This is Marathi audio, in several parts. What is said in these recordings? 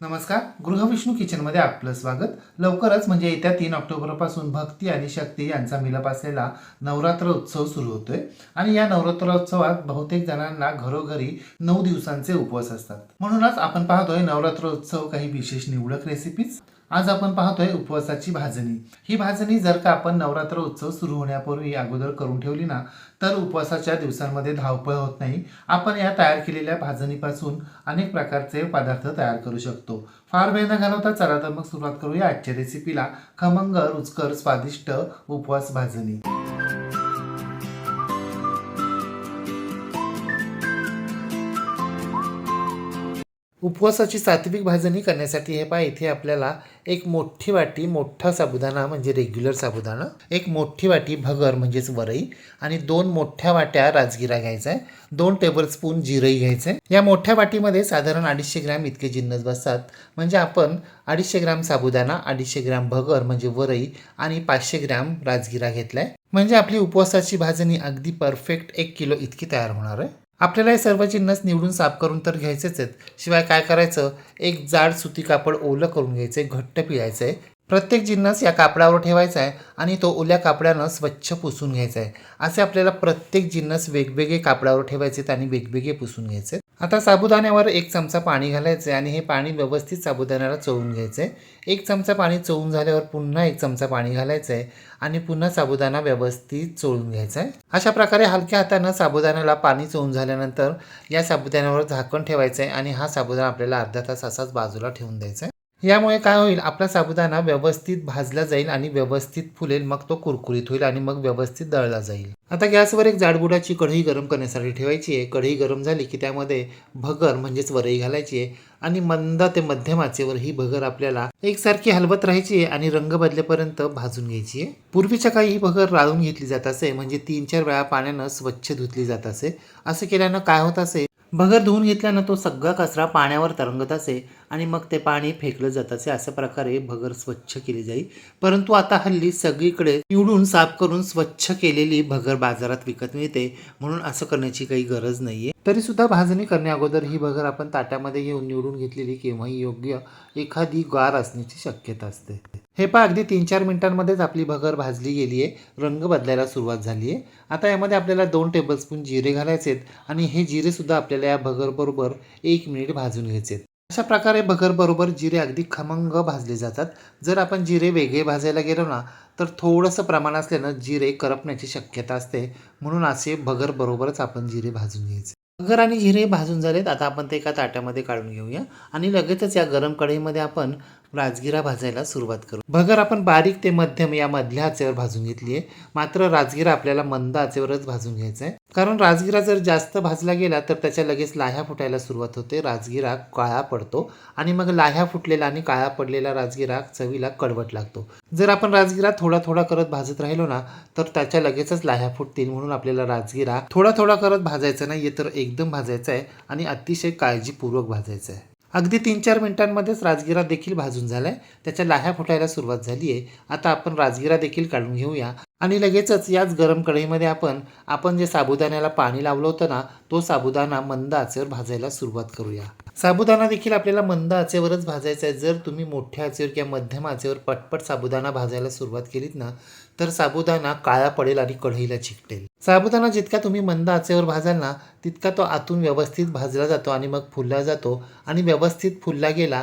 नमस्कार गृहविष्णू किचनमध्ये आपलं स्वागत. लवकरच म्हणजे येत्या तीन ऑक्टोबरपासून भक्ती आणि शक्ती यांचा मिलप असलेला नवरात्र उत्सव सुरू होतोय. आणि या नवरात्रोत्सवात बहुतेक जणांना घरोघरी नऊ दिवसांचे उपवास असतात. म्हणूनच आपण पाहतोय नवरात्र उत्सव काही विशेष निवडक रेसिपीज आज आपण पाहतोय उपवासाची भाजणी. ही भाजणी जर का आपण नवरात्र उत्सव सुरू होण्यापूर्वी अगोदर करून ठेवली ना तर उपवासाच्या दिवसांमध्ये धावपळ होत नाही. आपण या तयार केलेल्या भाजणीपासून अनेक प्रकारचे पदार्थ तयार करू शकतो. फार वेळ न घालवता चला तर मग सुरुवात करूया आजच्या रेसिपीला खमंग रुचकर स्वादिष्ट उपवास भाजणी. उपवासाची सात्विक भाजणी करण्यासाठी हे पहा इथे आपल्याला एक मोठी वाटी मोठा साबुदाणा म्हणजे रेग्युलर साबुदाणा एक मोठी वाटी भगर म्हणजेच वरई आणि दोन मोठ्या वाट्या राजगिरा घ्यायचा आहे दोन टेबलस्पून जिरई घ्यायचं आहे. या मोठ्या वाटीमध्ये साधारण अडीचशे ग्रॅम इतके जिन्नस बसतात. म्हणजे आपण अडीचशे ग्रॅम साबुदाणा अडीचशे ग्रॅम भगर म्हणजे वरई आणि पाचशे ग्रॅम राजगिरा घेतलाय. म्हणजे आपली उपवासाची भाजणी अगदी परफेक्ट एक किलो इतकी तयार होणार आहे. आपल्याला हे सर्व जिन्नस निवडून साफ करून तर घ्यायचेच आहेत. शिवाय काय करायचं? एक जाड सुती कापड ओलं करून घ्यायचं आहे घट्ट पिळायचं आहे प्रत्येक जिन्नस या कापडावर ठेवायचा आहे आणि तो ओल्या कापडानं स्वच्छ पुसून घ्यायचा आहे असे आपल्याला प्रत्येक जिन्नस वेगवेगळे कापडावर ठेवायचे आहेत आणि वेगवेगळे पुसून घ्यायचे आता साबुदाण्यावर एक चमचा पाणी घालायचं आहे आणि हे पाणी व्यवस्थित साबुदाण्याला चोळून घ्यायचं आहे एक चमचा पाणी चोळून झाल्यावर पुन्हा एक चमचा पाणी घालायचं आहे आणि पुन्हा साबुदाणा व्यवस्थित चोळून घ्यायचा आहे अशा प्रकारे हलक्या हातानं साबुदाण्याला पाणी चोळून झाल्यानंतर या साबुदाण्यावर झाकण ठेवायचं आहे आणि हा साबुदाणा आपल्याला अर्धा तास असाच बाजूला ठेवून द्यायचा आहे यामुळे काय होईल? आपला साबुदाणा व्यवस्थित भाजला जाईल आणि व्यवस्थित फुलेल मग तो कुरकुरीत होईल आणि मग व्यवस्थित दळला जाईल. आता गॅसवर एक जाडबुडाची कढई गरम करण्यासाठी ठेवायची आहे. कढई गरम झाली की त्यामध्ये भगर म्हणजेच वरई घालायची आहे आणि मंद ते मध्यम आचेवर ही भगर आपल्याला एकसारखी हलवत राहायची आहे आणि रंग बदलेपर्यंत भाजून घ्यायची आहे. पूर्वीच्या काळी ही भगर राळून घेतली जात असे म्हणजे तीन चार वेळा पाण्यानं स्वच्छ धुतली जात असे. असं केल्यानं काय होत असे? भगर धुवून घेतल्यानं तो सगळा कचरा पाण्यावर तरंगत असे. आणि मग ते पाणी फेकलं जात. असे अशा प्रकारे भगर स्वच्छ केली जाई. परंतु आता हल्ली सगळीकडे निवडून साफ करून स्वच्छ केलेली भगर बाजारात विकत मिळते. म्हणून असं करण्याची काही गरज नाहीये. तरी सुद्धा भाजणी करण्याअगोदर ही भगर आपण ताट्यामध्ये घेऊन निवडून घेतलेली केव्हाही योग्य एखादी गार असण्याची शक्यता असते. हे पहा अगदी तीन चार मिनिटांमध्येच आपली भगर भाजली गेली आहे रंग बदलायला सुरुवात झाली आहे आता यामध्ये आपल्याला दोन टेबलस्पून जिरे घालायचे आहेत आणि हे जिरे सुद्धा आपल्याला या भगरबरोबर एक मिनिट भाजून घ्यायचे आहेत अशा प्रकारे भगरबरोबर जिरे अगदी खमंग भाजले जातात. जर आपण जिरे वेगळे भाजायला गेलो ना तर थोडंसं प्रमाण असल्यानं जिरे करपण्याची शक्यता असते. म्हणून असे भगरबरोबरच आपण जिरे भाजून घ्यायचे. भगर आणि जिरे भाजून झालेत आता आपण ते एका ताट्यामध्ये काढून घेऊया. आणि लगेचच या गरम कढईमध्ये आपण राजगिरा भाजायला सुरुवात करू. भगर आपण बारीक ते मध्यम या मधल्या आचेवर भाजून घेतली आहे. मात्र राजगिरा आपल्याला मंद आचेवरच भाजून घ्यायचा आहे. कारण राजगिरा जर जास्त भाजला गेला तर त्याच्या लगेच लाह्या फुटायला सुरुवात होते. राजगिरा काळा पडतो आणि मग लाह्या फुटलेला आणि काळा पडलेला राजगिरा चवीला कडवट लागतो. जर आपण राजगिरा थोडा थोडा करत भाजत राहिलो ना तर त्याच्या लगेचच लाह्या फुटतील म्हणून आपल्याला राजगिरा थोडा थोडा करत भाजायचा नाही तर एकदम भाजायचा आहे आणि अतिशय काळजीपूर्वक भाजायचा आहे. अगदी तीन चार मिनिटांमध्येच राजगिरा देखील भाजून झाला आहे त्याच्या लाह्या फुटायला सुरुवात झाली आहे. आता आपण राजगिरा देखील काढून घेऊया. आणि लगेचच याच गरम कढईमध्ये आपण आपण जे साबुदाण्याला पाणी लावलं होतं ना तो साबुदाणा मंद आचेवर भाजायला सुरुवात करूया. साबुदाणा देखील आपल्याला मंद आचेवरच भाजायचा आहे. जर तुम्ही मोठ्या आचेवर किंवा मध्यम आचेवर पटपट साबुदाणा भाजायला सुरुवात केलीत ना तर साबुदाणा काळा पडेल आणि कढईला चिकटेल. साबुदाणा जितका तुम्ही मंद आचेवर भाजाल ना तितका तो आतून व्यवस्थित भाजला जातो आणि मग फुलला जातो आणि व्यवस्थित फुलला गेला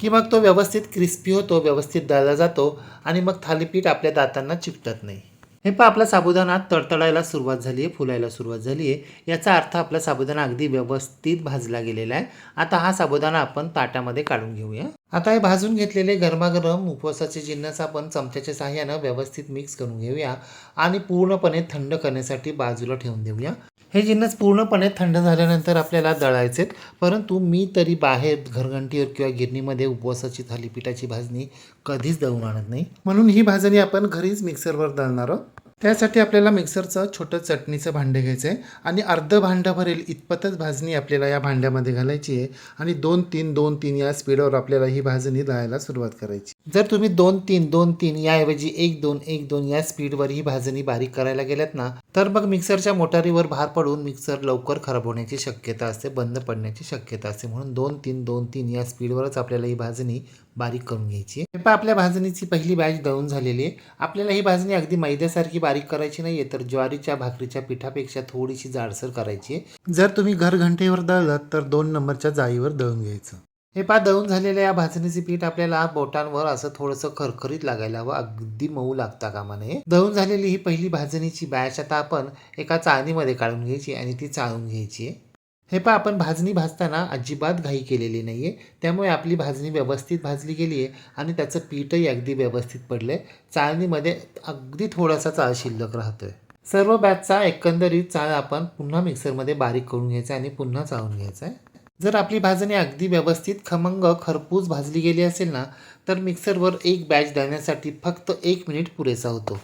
की मग तो व्यवस्थित क्रिस्पी होतो व्यवस्थित दळला जातो आणि मग थालीपीठ आपल्या दातांना चिकटत नाही. हे पहा आपला साबुदाणा तडतडायला सुरुवात झाली आहे फुलायला सुरुवात झाली आहे. याचा अर्थ आपला साबुदाणा अगदी व्यवस्थित भाजला गेलेला आहे. आता हा साबुदाणा आपण ताटामध्ये काढून घेऊया. आता हे भाजून घेतलेले गरमागरम उपवासाचे जिन्नस आपण चमच्याच्या सहाय्यानं व्यवस्थित मिक्स करून घेऊया आणि पूर्णपणे थंड करण्यासाठी बाजूला ठेवून देऊया. हे जिन्नस पूर्णपणे थंड झाल्यानंतर आपल्याला दळायचे आहेत. परंतु मी तरी बाहेर घरघंटीवर किंवा गिरणीमध्ये उपवासाची थालीपीठाची भाजणी कधीच दळून आणत नाही. म्हणून ही भाजणी आपण घरीच मिक्सरवर दळणार आहोत. त्यासाठी आपल्याला मिक्सरचं छोटं चटणीचं भांडे घ्यायचं आहे आणि अर्ध भांडं भरेल इतपतच भाजणी आपल्याला या भांड्यामध्ये घालायची आहे आणि दोन तीन दोन तीन या स्पीडवर आपल्याला ही भाजणी दळायला सुरुवात करायची. जर तुम्ही दोन तीन दोन तीन याऐवजी एक दोन एक दोन या स्पीडवर ही भाजणी बारीक करायला गेल्यात ना तर मग मिक्सरच्या मोटारीवर भार पडून मिक्सर लवकर खराब होण्याची शक्यता असते बंद पडण्याची शक्यता असते म्हणून दोन तीन दोन तीन या स्पीडवरच आपल्याला ही भाजणी बारीक करून घ्यायची. आहे पहा आपल्या भाजणीची पहिली बॅच दळून झालेली आहे. आपल्याला ही भाजणी अगदी मैद्यासारखी बारीक करायची नाही आहे तर ज्वारीच्या भाकरीच्या पिठापेक्षा थोडीशी जाडसर करायची आहे. जर तुम्ही घर घंटेवर दळलात तर दोन नंबरच्या जाळीवर दळून घ्यायचं. हे पा दळून झालेल्या या भाजणीचे पीठ आपल्याला बोटांवर असं थोडंसं खरखरीत लागायला हवं. अगदी मऊ लागता कामा नये. दळून झालेली ही पहिली भाजणीची बॅच आता आपण एका चाळणीमध्ये काढून घ्यायची आणि ती चाळून घ्यायची आहे. हे पहा आपण भाजणी भाजताना अजिबात घाई केलेली नाही आहे त्यामुळे आपली भाजणी व्यवस्थित भाजली गेली आहे आणि त्याचं पीठही अगदी व्यवस्थित पडलं आहे चाळणीमध्ये अगदी थोडासा चाळ शिल्लक राहतो आहे सर्व बॅचचा एकंदरीत चाळ आपण पुन्हा मिक्सरमध्ये बारीक करून घ्यायचा आहे आणि पुन्हा चाळून घ्यायचा आहे. जर आपली भाजणी अगदी व्यवस्थित खमंग खरपूस भाजली गेली असेल ना तर मिक्सरवर एक बॅच दळण्यासाठी फक्त एक मिनिट पुरेसा होतो.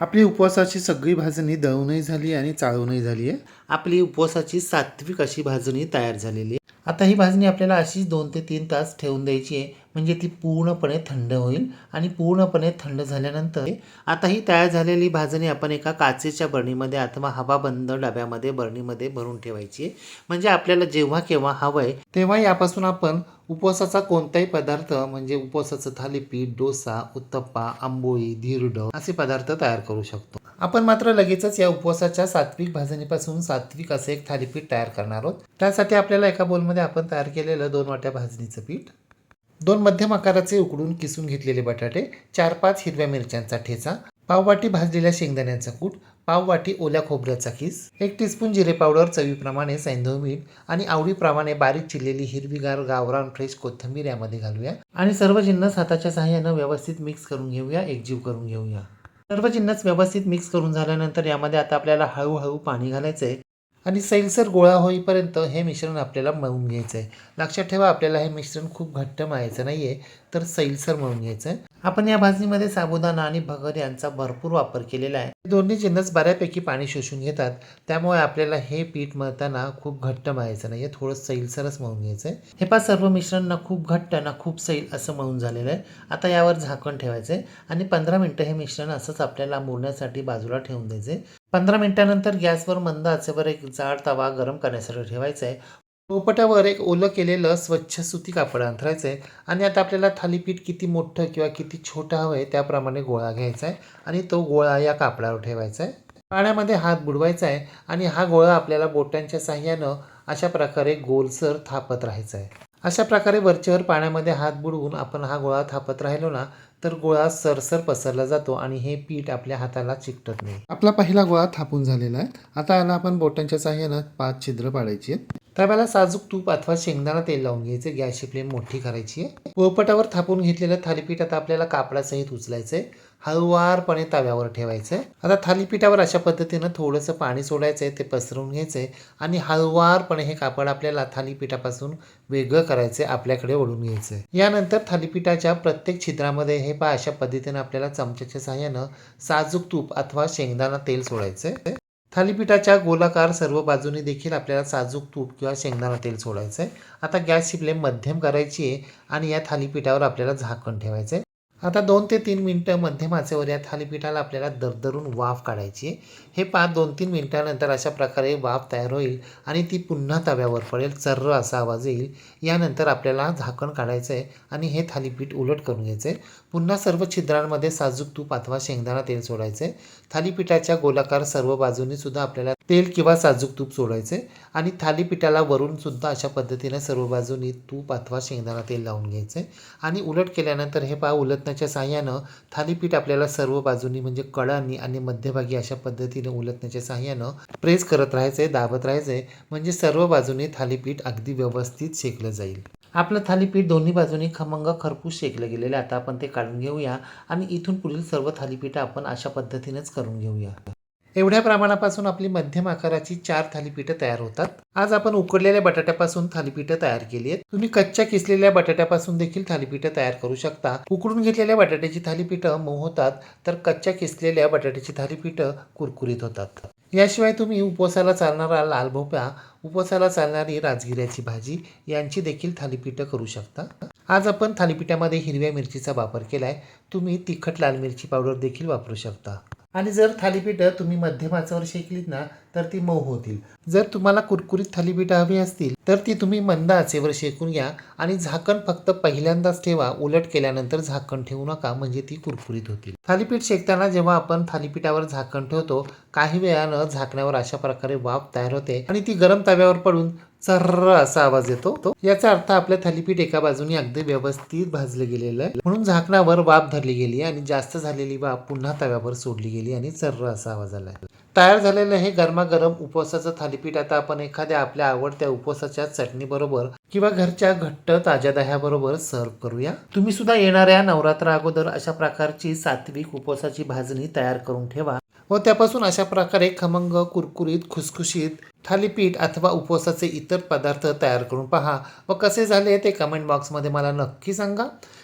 आपली उपवासाची सगळी भाजणी दळूनही झाली आणि चाळूनही झाली आहे. आपली उपवासाची सात्विक अशी भाजणी तयार झालेली आहे. आता ही भाजणी आपल्याला अशीच दोन ते तीन तास ठेवून द्यायची आहे. म्हणजे ती पूर्णपणे थंड होईल आणि पूर्णपणे थंड झाल्यानंतर आता ही तयार झालेली भाजणी आपण एका काचेच्या बरणीमध्ये अथवा हवाबंद डब्यामध्ये बरणीमध्ये भरून ठेवायची आहे. म्हणजे आपल्याला जेव्हा केव्हा हवं आहे तेव्हा यापासून आपण उपवासाचा कोणताही पदार्थ म्हणजे उपवासाचं थालीपीठ डोसा उत्तप्पा आंबोळी धिरड असे पदार्थ तयार करू शकतो. आपण मात्र लगेचच या उपवासाच्या सात्विक भाजणीपासून सात्विक असे एक थालीपीठ तयार करणार आहोत. त्यासाठी आपल्याला एका बोलमध्ये आपण तयार केलेलं दोन वाट्या भाजणीचं पीठ दोन मध्यम आकाराचे उकडून किसून घेतलेले बटाटे चार पाच हिरव्या मिरच्यांचा ठेचा पाववाटी भाजलेल्या शेंगदाण्यांचा कूट पाववाटी ओल्या खोबऱ्याचा खीस एक टीस्पून जिरे पावडर चवीप्रमाणे सैंधव मीठ आणि आवडीप्रमाणे बारीक चिरलेली हिरवीगार गावरान फ्रेश कोथिंबीर यामध्ये घालूया. आणि सर्व जिन्नस हाताच्या सहाय्यानं व्यवस्थित मिक्स करून घेऊया एकजीव करून घेऊया. सर्व जिन्नस व्यवस्थित मिक्स करून झाल्यानंतर यामध्ये आता आपल्याला हळूहळू पाणी घालायचं आहे आणि सैलसर गोळा होईपर्यंत हे मिश्रण आपल्याला मळून घ्यायचं आहे लक्षात ठेवा आपल्याला हे मिश्रण खूप घट्ट मळायचं नाही आहे तर सैलसर मळून घ्यायचं आहे आपण या भाजणीमध्ये साबुदाणा आणि भगर यांचा भरपूर वापर केलेला आहे. दोन्ही जिन्नस बऱ्यापैकी पाणी शोषून घेतात त्यामुळे आपल्याला हे पीठ मळताना खूप घट्ट मळायचं नाही आहे थोडं सैलसरच मळून घ्यायचं आहे हे पा सर्व मिश्रण ना खूप घट्ट ना खूप सैल असं मळून झालेलं आहे. आता यावर झाकण ठेवायचं आहे आणि पंधरा मिनटं हे मिश्रण असंच आपल्याला मुरण्यासाठी बाजूला ठेवून द्यायचं आहे पंधरा मिनिटानंतर गॅसवर मंद आचेवर एक जाड तवा गरम करण्यासाठी ठेवायचा आहे पोपटावर एक ओलं केलेलं स्वच्छ सुती कापड अंथरायचं आहे आणि आता आपल्याला थालीपीठ किती मोठं किंवा किती छोटं हवं आहे त्याप्रमाणे गोळा घ्यायचा आहे आणि तो गोळा या कापडावर ठेवायचा आहे पाण्यामध्ये हात बुडवायचा आहे आणि हा गोळा आपल्याला बोटांच्या साह्यानं अशा प्रकारे गोलसर थापत राहायचा आहे अशा प्रकारे वरच्यावर पाण्यामध्ये हात बुडवून आपण हा गोळा थापत राहिलो ना तर गोळा सरसर पसरला जातो आणि हे पीठ आपल्या हाताला चिकटत नाही. आपला पहिला गोळा थापून झालेला आहे. आता याला आपण बोटांच्या साह्यानं पाच छिद्र पाडायची आहेत. तव्याला साजूक तूप अथवा शेंगदाणा तेल लावून घ्यायचे. गॅसची फ्लेम मोठी करायची आहे. पोळपटावर थापून घेतलेलं थालीपीठ आता आपल्याला कापडासहित उचलायचं आहे हळूवारपणे तव्यावर ठेवायचं. आहे आता थालीपीठावर अशा पद्धतीनं थोडंसं पाणी सोडायचं आहे ते पसरवून घ्यायचं आहे आणि हळूवारपणे हे कापड आपल्याला थालीपीठापासून वेगळं करायचं आहे आपल्याकडे ओढून घ्यायचं आहे यानंतर थालीपीठाच्या प्रत्येक छिद्रामध्ये हे पा अशा पद्धतीनं आपल्याला चमच्याच्या सहाय्यानं साजूक तूप अथवा शेंगदाणा तेल सोडायचं आहे थालीपीठाच्या गोलाकार सर्व बाजूनी देखील आपल्याला साजूक तूप किंवा शेंगदाणा तेल सोडायचं आहे आता गॅसची फ्लेम मध्यम करायची आहे आणि या थालीपीठावर आपल्याला झाकण ठेवायचं आहे आता दोन ते तीन मिनटं मध्यम आचेवर या थालीपीठाला आपल्याला दरदरून वाफ काढायची आहे. हे पाच दोन तीन मिनटानंतर अशा प्रकारे वाफ तयार होईल आणि ती पुन्हा तव्यावर पडेल चर्र असा आवाज येईल. यानंतर आपल्याला झाकण काढायचं आहे आणि हे थालीपीठ उलट करून घ्यायचं आहे. पुन्हा सर्व छिद्रांमध्ये साजूक तूप अथवा शेंगदाणा तेल सोडायचं आहे. थालीपीठाच्या गोलाकार सर्व बाजूनी सुद्धा आपल्याला तेल किंवा साजूक तूप सोडायचं आहे आणि थालीपीठाला वरून सुद्धा अशा पद्धतीने सर्व बाजूनी तूप अथवा शेंगदाणा तेल लावून घ्यायचं. आहे आणि उलट केल्यानंतर हे पहा उलटण्याच्या साह्यानं थालीपीठ आपल्याला सर्व बाजूनी म्हणजे कडांनी आणि मध्यभागी अशा पद्धतीने उलटण्याच्या साह्यानं प्रेस करत राहायचं आहे दाबत राहायचं. आहे म्हणजे सर्व बाजूने थालीपीठ अगदी व्यवस्थित शेकलं जाईल. आपलं थालीपीठ दोन्ही बाजूनी खमंग खरपूस शेकलं गेलेलं आहे. आता आपण ते काढून घेऊया आणि इथून पुढील सर्व थालीपीठं आपण अशा पद्धतीनेच करून घेऊया. एवढ्या प्रमाणापासून आपली मध्यम आकाराची चार थालीपीठं तयार होतात. आज आपण उकडलेल्या बटाट्यापासून थालीपीठं तयार केली आहेत. तुम्ही कच्च्या किसलेल्या बटाट्यापासून देखील थालीपीठं तयार करू शकता. उकडून घेतलेल्या बटाट्याची थालीपीठं मऊ होतात तर कच्च्या किसलेल्या बटाट्याची थालीपीठं कुरकुरीत होतात. याशिवाय तुम्ही उपवासाला चालणारा लाल भोपळा उपवासाला चालणारी राजगिऱ्याची भाजी यांची देखील थालीपीठं करू शकता. आज आपण थालीपीठामध्ये हिरव्या मिरचीचा वापर केला आहे तुम्ही तिखट लाल मिरची पावडर देखील वापरू शकता. आणि जर थालीपीठं तुम्ही मध्यमाचावर शेकलीत ना तर ती मऊ होतील. जर तुम्हाला कुरकुरीत थालीपीठं हवी असतील तर ती तुम्ही मंद आचेवर शेकून घ्या आणि झाकण फक्त पहिल्यांदाच ठेवा. उलट केल्यानंतर झाकण ठेवू नका म्हणजे ती कुरकुरीत होतील. थालीपीठ शेकताना जेव्हा आपण थालीपीठावर झाकण ठेवतो काही वेळानं झाकण्यावर अशा प्रकारे वाफ तयार होते आणि ती गरम तव्यावर पडून चर्र असा आवाज येतो. तो याचा अर्थ आपल्या थालीपीठ एका बाजूने अगदी व्यवस्थित भाजलं गेलेलं आहे. म्हणून झाकणावर वाफ धरली गेली आणि जास्त झालेली वाफ पुन्हा तव्यावर सोडली गेली आणि चर्र असा आवाज आला तयार झालेलं हे गरमागरम उपवासाचं थालीपीठ आता आपण एखाद्या आपल्या आवडत्या उपवासाच्या चटणीबरोबर किंवा घरच्या घट्ट ताज्या दह्याबरोबर सर्व करूया. तुम्ही सुद्धा येणाऱ्या नवरात्रा अगोदर अशा प्रकारची सात्विक उपवासाची भाजणी तयार करून ठेवा व त्यापासून अशा प्रकारे खमंग कुरकुरीत खुसखुशीत थालीपीठ अथवा उपवासाचे इतर पदार्थ तयार करून पहा. व कसे झाले ते कमेंट बॉक्समध्ये मला नक्की सांगा.